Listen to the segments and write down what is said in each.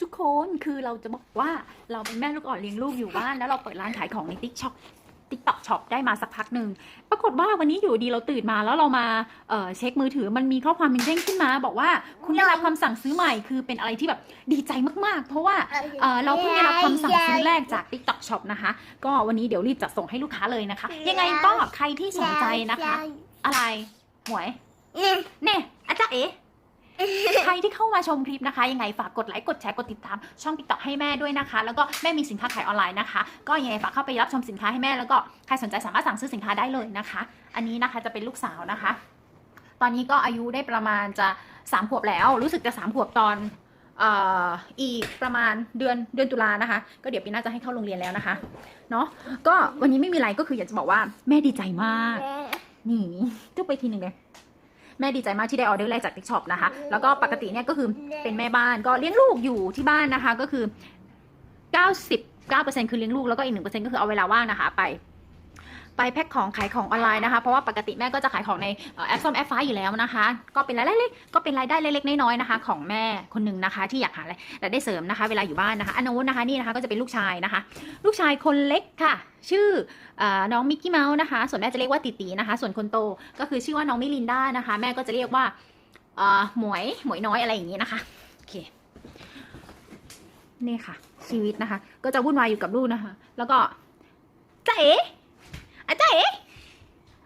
ทุกคนคือเราจะบอกว่าเราเป็นแม่ลูกอ่อนเลี้ยงลูกอยู่บ้านแล้วเราเปิดร้านขายของในติ๊กช็อปติ๊กต็อกช็อปได้มาสักพักหนึ่งปรากฏว่าวันนี้อยู่ดีเราตื่นมาแล้วเรามาเอ่อเช็คมือถือมันมีข้อความมันเด้งขึ้นมา บอกว่าคุณได้รับคำสั่งซื้อใหม่คือเป็นอะไรที่แบบดีใจมากๆ เพราะว่าเอ่อเราเพิ่งได้รับคำสั่งซื้อแรกจาก TikTok Shop นะคะ ก็วันนี้เดี๋ยวรีบจัดส่งให้ลูกค้าเลยนะคะ ยังไงก็ใครที่สนใจนะคะ อะไรหมวยเน่อาจารย์เอ๋ ใคร ที่เข้ามาชมคลิปนะคะ ยังไงฝากกดไลค์ กดแชร์ กดติดตาม ช่อง TikTok ให้แม่ด้วยนะคะ แล้วก็แม่มีสินค้าขายออนไลน์นะคะ ก็ยังไงฝากเข้าไปรับชมสินค้าให้แม่ แล้วก็ใครสนใจสามารถสั่งซื้อสินค้าได้เลยนะคะ อันนี้นะคะจะเป็นลูกสาวนะคะ ตอนนี้ก็อายุได้ประมาณจะสามขวบแล้ว รู้สึกจะสามขวบตอนเอ่ออีกประมาณเดือนเดือนตุลานะคะ ก็เดี๋ยวปีหน้าจะให้เข้าโรงเรียนแล้วนะคะเนาะก็วันนี้ไม่มีอะไรก็คืออยากจะบอกว่าแม่ดีใจมาก นี่จุ๊บไปทีหนึ่งเลย แม่ดีใจมากที่ได้ออเดอร์แรกจาก TikTok นะคะ แล้วก็ปกติเนี่ยก็คือเป็นแม่บ้านก็เลี้ยงลูกอยู่ที่บ้านนะคะก็คือ 99%คือเลี้ยงลูกแล้วก็อีก1%ก็คือเอาเวลาว่างนะคะไป ไปแพ็คของขายของออนไลน์นะคะ เพราะว่าปกติแม่ก็จะขายของในแอปส้มแอปฟ้าอยู่แล้วนะคะ ก็เป็นรายได้เล็กก็เป็นรายได้เล็กๆน้อยๆนะคะ ของแม่คนหนึ่งนะคะ ที่อยากหารายได้เสริมนะคะ เวลาอยู่บ้านนะคะอันนู้นนะคะนี่นะคะก็จะเป็นลูกชายนะคะ ลูกชายคนเล็กค่ะ ชื่ออน้องมิกกี้เมาส์นะคะ ส่วนแม่จะเรียกว่าติตีนะคะ ส่วนคนโตก็คือชื่อว่าน้องมิลินด้านะคะ แม่ก็จะเรียกว่าเหมวยหมวยน้อยอะไรอย่างนี้นะคะโอเคนี่ค่ะ ชีวิตนะคะ ก็จะวุ่นวายอยู่กับลูกนะคะ แล้วก็จ้าเอ๋ อาจ้าเอ๋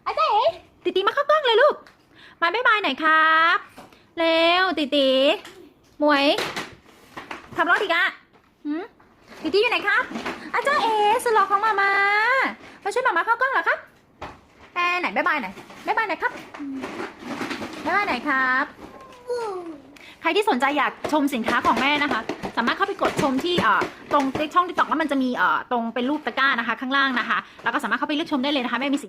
อาจ้าเอ๋ติตีมาเข้ากล้องเลยลูก มาบ๊ายบายหน่อยครับเร็วติตีหมวยขับรถอีกอะหืมติตีอยู่ไหนครับ อาจารย์เอ๋สุดหล่อของมามามาช่วยมามาเข้ากล้องเหรอครับแอไหนบ๊ายบายหน่อยบ๊ายบายหน่อยครับบ๊ายบายหน่อยครับ รที่สนใจอยากชมสินค้าของแม่นะคะ สามารถเข้าไปกดชมที่ตรงช่องติ๊กต็อกแล้วมันจะมีตรงเป็นรูปตะกร้านะคะ ข้างล่างนะคะ แล้วก็สามารถเข้าไปเลือกชมได้เลยนะคะแม่มีสิ